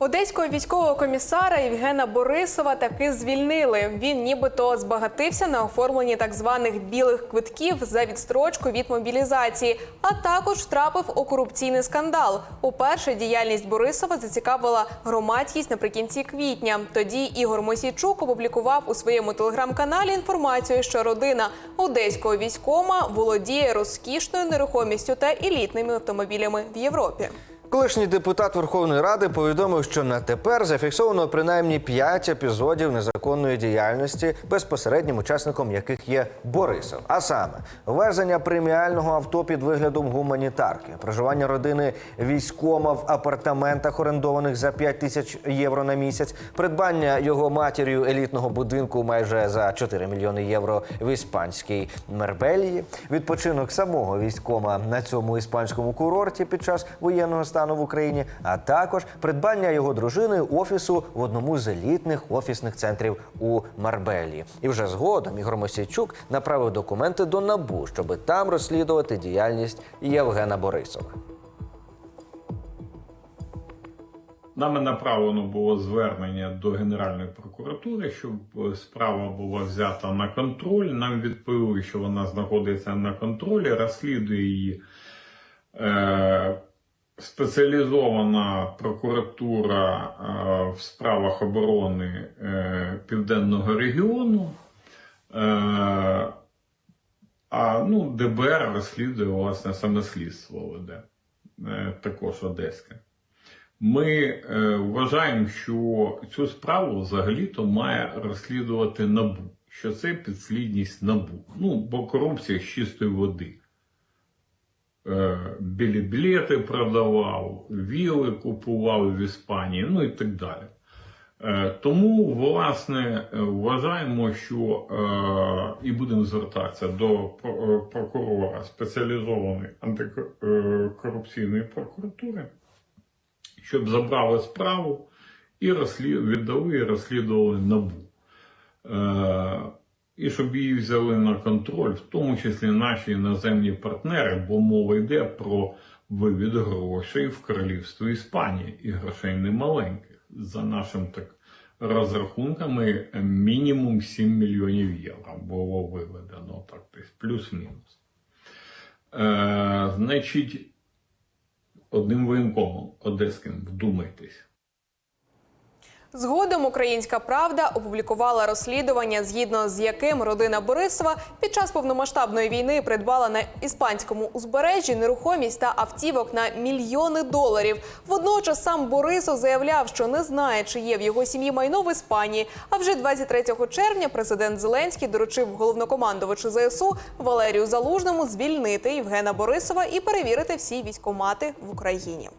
Одеського військового комісара Євгена Борисова таки звільнили. Він нібито збагатився на оформленні так званих білих квитків за відстрочку від мобілізації, а також втрапив у корупційний скандал. Уперше діяльність Борисова зацікавила громадськість наприкінці квітня. Тоді Ігор Мосійчук опублікував у своєму телеграм-каналі інформацію, що родина одеського військома володіє розкішною нерухомістю та елітними автомобілями в Європі. Колишній депутат Верховної Ради повідомив, що на тепер зафіксовано принаймні п'ять епізодів незаконної діяльності, безпосереднім учасником яких є Борисов. А саме ввезення преміального авто під виглядом гуманітарки, проживання родини військома в апартаментах, орендованих за 5 тисяч євро на місяць, придбання його матір'ю елітного будинку майже за 4 мільйони євро в іспанській Мербелії, відпочинок самого військома на цьому іспанському курорті під час воєнного стану в Україні, а також придбання його дружини офісу в одному з елітних офісних центрів у Марбелії. І вже згодом Ігор Мосійчук направив документи до НАБУ, щоб там розслідувати діяльність Євгена Борисова. Нами направлено було звернення до Генеральної прокуратури, щоб е, справа була взята на контроль. Нам відповіли, що вона знаходиться на контролі, розслідує її е, спеціалізована прокуратура е, в справах оборони е, Південного регіону. Е, а ну, ДБР розслідує власне саме слідство веде, також Одеське. Ми вважаємо, що цю справу взагалі-то має розслідувати НАБУ, що це підслідність НАБУ. Ну, бо корупція з чистої води. Е, білети продавав, віли купував в Іспанії, ну і так далі. Е, Тому, власне, вважаємо, що е, і будемо звертатися до прокурора спеціалізованої антикорупційної прокуратури, щоб забрали справу і віддали і розслідували НАБУ. І щоб її взяли на контроль, в тому числі наші іноземні партнери, бо мова йде про вивід грошей в королівство Іспанії і грошей немаленьких. За нашим так розрахунками, мінімум 7 мільйонів євро було виведено так, десь плюс-мінус. Е, значить, одним воєнкомом одеським, вдумайтесь. Згодом Українська Правда опублікувала розслідування, згідно з яким родина Борисова під час повномасштабної війни придбала на іспанському узбережжі нерухомість та автівок на мільйони доларів. Водночас сам Борисов заявляв, що не знає, чи є в його сім'ї майно в Іспанії. А вже 23 червня президент Зеленський доручив головнокомандувачу ЗСУ Валерію Залужному звільнити Євгена Борисова і перевірити всі військомати в Україні.